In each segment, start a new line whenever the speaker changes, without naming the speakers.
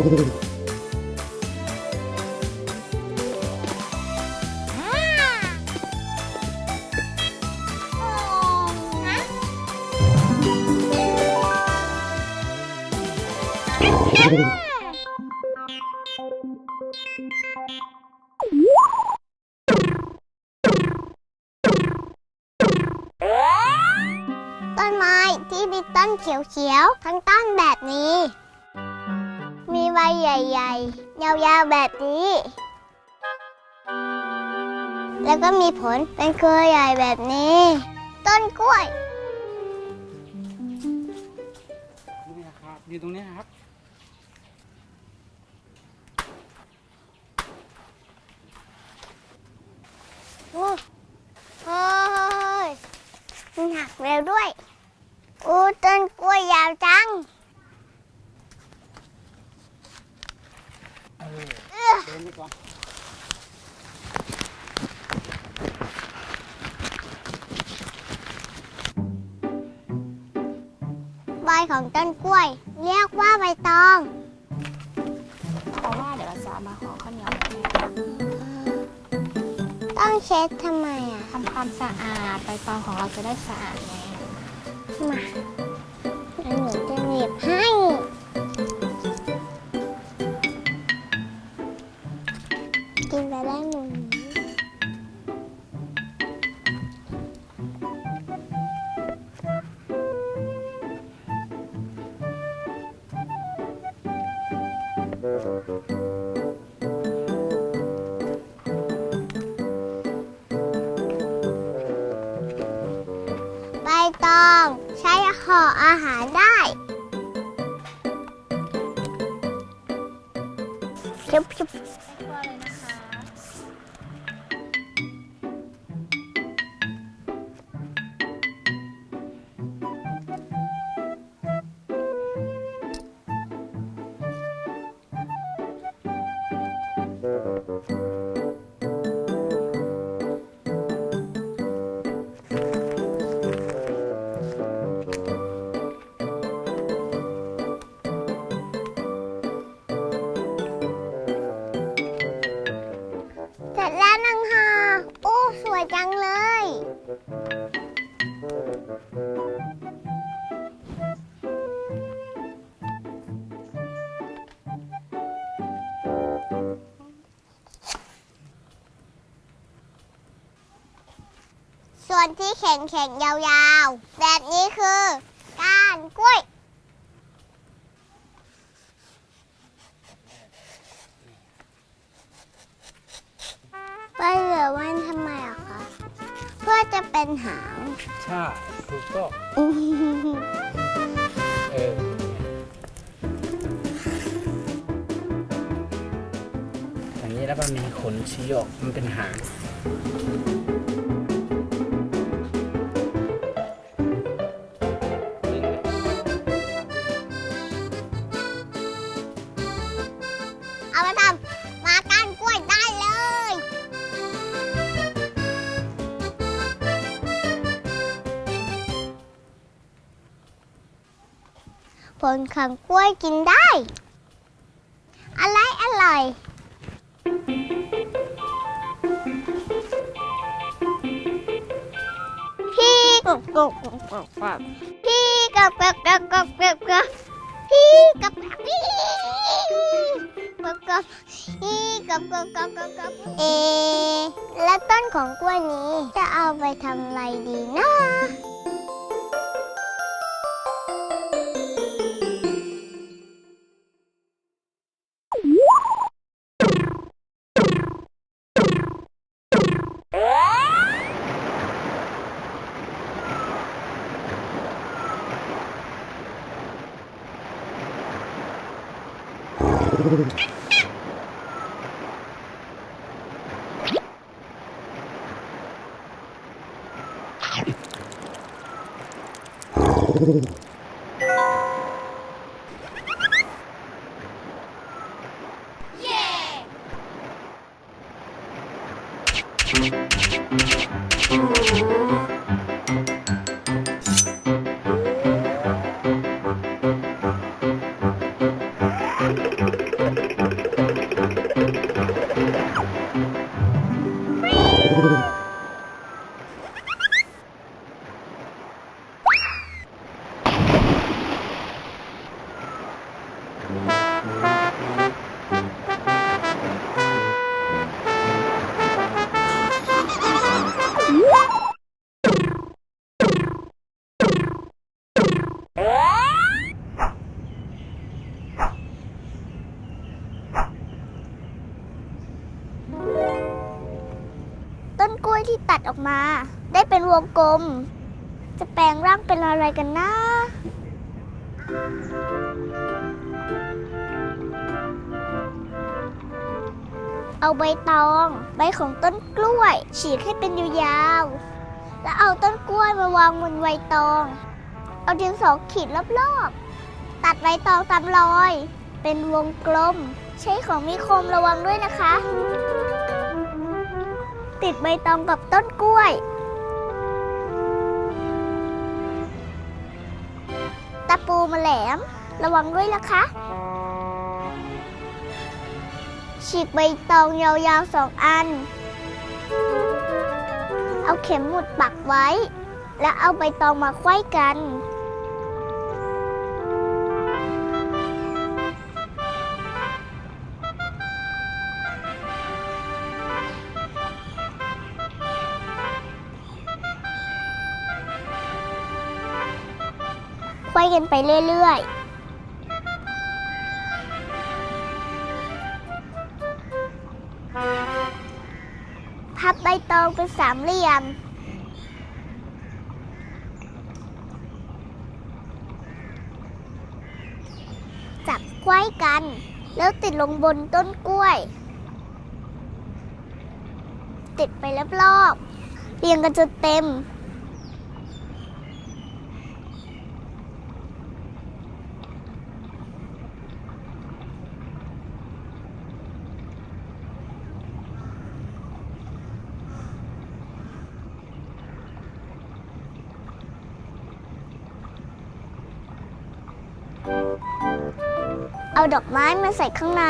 ต้นไม้ที่มีต้นเขียวๆ ทั้งต้นแบบนี้ ใบใหญ่ ๆ ยาวๆ แบบนี้ แล้วก็มีผลเป็นเครือใหญ่แบบนี้ ต้นกล้วย
นี่นะครับอยู่ตรงนี้นะครับ
โอ้เฮ้ยมันหักเร็วด้วย อู้ต้นกล้วยยาวจัง
เออ
เอื้อ
เดินไปก่อน
ใบของต้นกล้วย เรียกว่าใบตอง
เพราะว่าเดี๋ยวเราจะเอามาห่อข้าวเหนียว
ต้องเช็ดทำไมอะ
ทำความสะอาดใบตองของเราจะได้สะอาดไง
มาแล้วหนูจะหนีบให้ ใบตองใช้ห่ออาหารได้ชุบชุบ ส่วนที่แข็งแข็งๆยาวๆ แบบนี้คือก้านกล้วย ไปเหลือไว้ทำไมอะคะ เพื่อจะเป็นหาง
ใช่ถูกต้องเอออันนี้แล้วก็มีขนชี้ออกมันเป็นหาง
ผลของกล้วยกินได้ อะไรอร่อยพี่กบกบกบกบกบพี่กบกบกบกบกบกบพี่กบพี่กบกบพี่กบกบกบกบกบเอะแล้วต้นของกล้วยนี้จะเอาไปทำอะไรดีนะ
Yeah. ดออกมา ได้เป็นวงกลม จะแปลงร่างเป็นอะไรกันนะเอาใบตอง ใบของต้นกล้วย ฉีกให้เป็นยาวๆ แล้วเอาต้นกล้วยมาวางบนใบตอง เอาดินสอขีดรอบๆ ตัดใบตองตามรอย เป็นวงกลม ใช้ของมีคมระวังด้วยนะคะ ติดใบตองกับต้นกล้วย ตะปูมาแหลม ระวังด้วยนะคะ ฉีกใบตองยาวๆสองอัน เอาเข็มหมุดปักไว้ แล้วเอาใบตองมาไขว้กัน ไขว้กันไปเรื่อยๆพับใบตองเป็นสามเหลี่ยม จับไขว้กัน แล้วติดลงบนต้นกล้วย ติดไปรอบๆเรียงกันจนเต็ม เอาดอกไม้มาใส่ข้างใน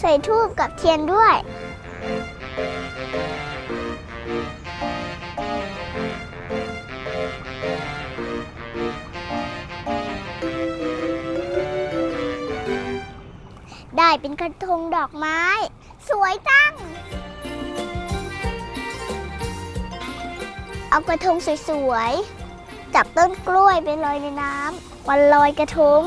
ใส่ทูบกับเทียนด้วย ได้เป็นกระทงดอกไม้ สวยจัง เอากระทงสวยๆจับต้นกล้วยไปลอยในน้ำวันลอยกระทง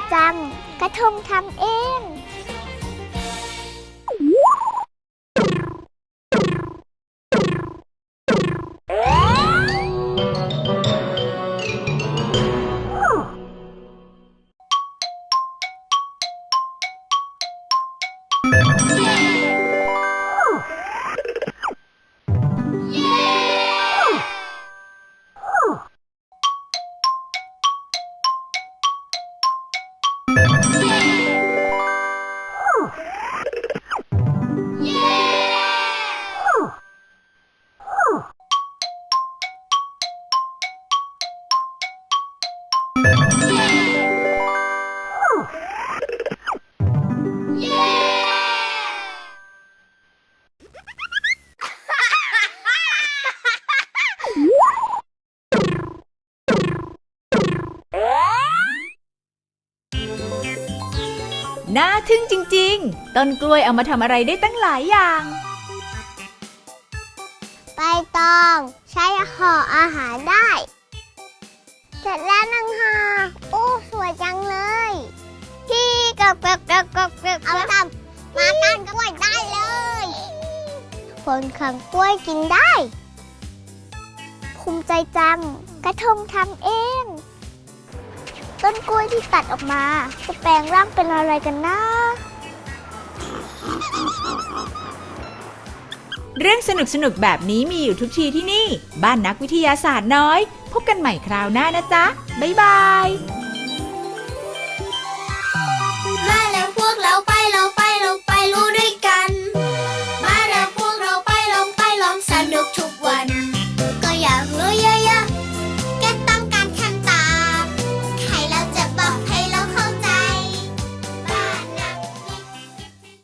จจัง กระทงทำเอง
น่าทึ่งจริง ๆ ต้นกล้วยเอามาทำอะไรได้ตั้งหลายอย่าง
ใบตองใช้ห่ออาหารได้ เสร็จแล้วนังฮาโอ้ สวยจังเลยพี่กับกับกับกับกับเอาทำมาก้านกล้วยได้เลยผลขังกล้วยกินได้ ภูมิใจจัง กระทงทำเอง ต้นกล้วยที่ตัดออกมา จะแปลงร่างเป็นอะไรกันนะ
เรื่องสนุกๆแบบนี้มีอยู่ทุกทีที่นี่ บ้านนักวิทยาศาสตร์น้อย พบกันใหม่คราวหน้านะจ๊ะ บ๊ายบาย